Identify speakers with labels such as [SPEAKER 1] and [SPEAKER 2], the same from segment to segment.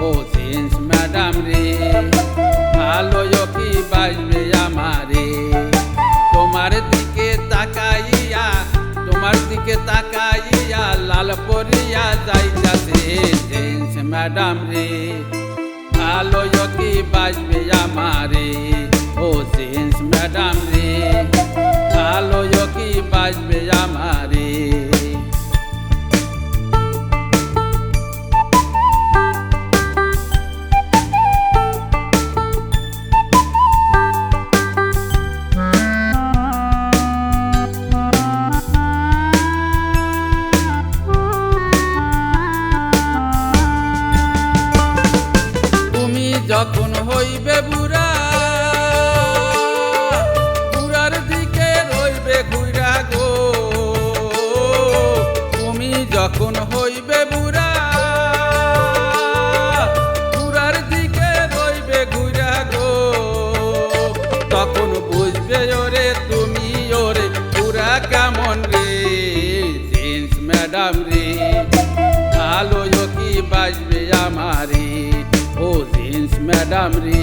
[SPEAKER 1] Oh, since Madam Re, ভালো কি বাজবে আমারে তোমার দিকে তাকাইয়া তোমার দিকে তাকাইয়া লাল পরিয়া যাইতাছে জেন্স ম্যাডাম রে ভালো কি বাজবে আমারে ও জেন্স ম্যাডাম রে ভালো যখন হইবে বুড়া, বুড়ার দিকে রইবে ঘুরা গো। তুমি যখন হইবে বুড়া, বুড়ার দিকে রইবে ঘুরা গো। তখন বুঝবে ওরে তুমি, ওরে পুরা কেমন রে ম্যাডাম রে। ম্যাডাম রে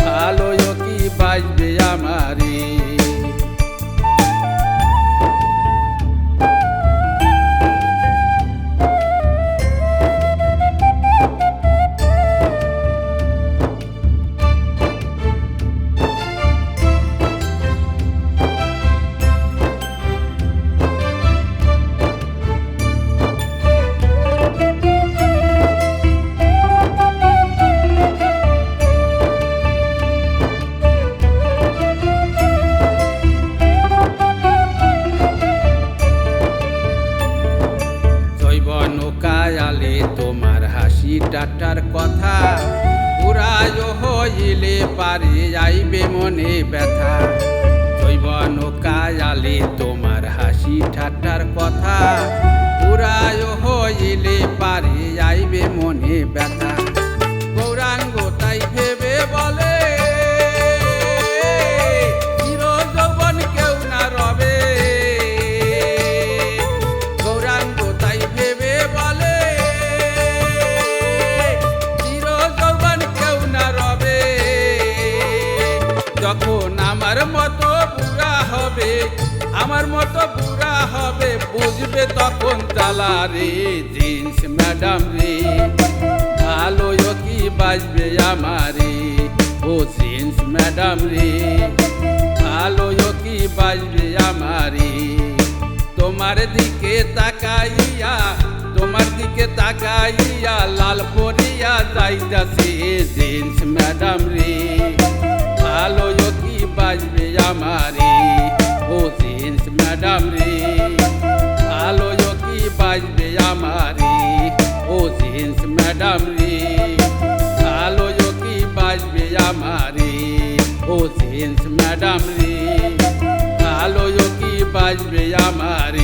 [SPEAKER 1] ভালো কি বাজবে আমারে? টাটার কথা। পুরাজ হইলে পারে যাইবে মনে ব্যথা। জৈব নৌকা আলে তোমার হাসি ঠাট্টার কথা। হবে, আমার মতো বুড়া হবে, বুঝবে তখন জ্বালা রে, জিন্স ম্যাডাম রে। ভালো কি বাজবে আমারে, ও জিন্স ম্যাডাম রে। ভালো কি বাজবে আমারে, তোমার দিকে তাকাইয়া, তোমার দিকে তাকাইয়া লাল পরিয়া যাইতাছে জিন্স ম্যাডাম রে। ভালো কি বাজবে আমারে। ผู้ศีลสมนาดามรีอาโลโยกีบาจเดยามารีผู้ศีลสมนาดามรีอาโลโยกีบาจเดยามารีผู้ศีลสมนาดามรีอาโลโยกีบาจเดยามารี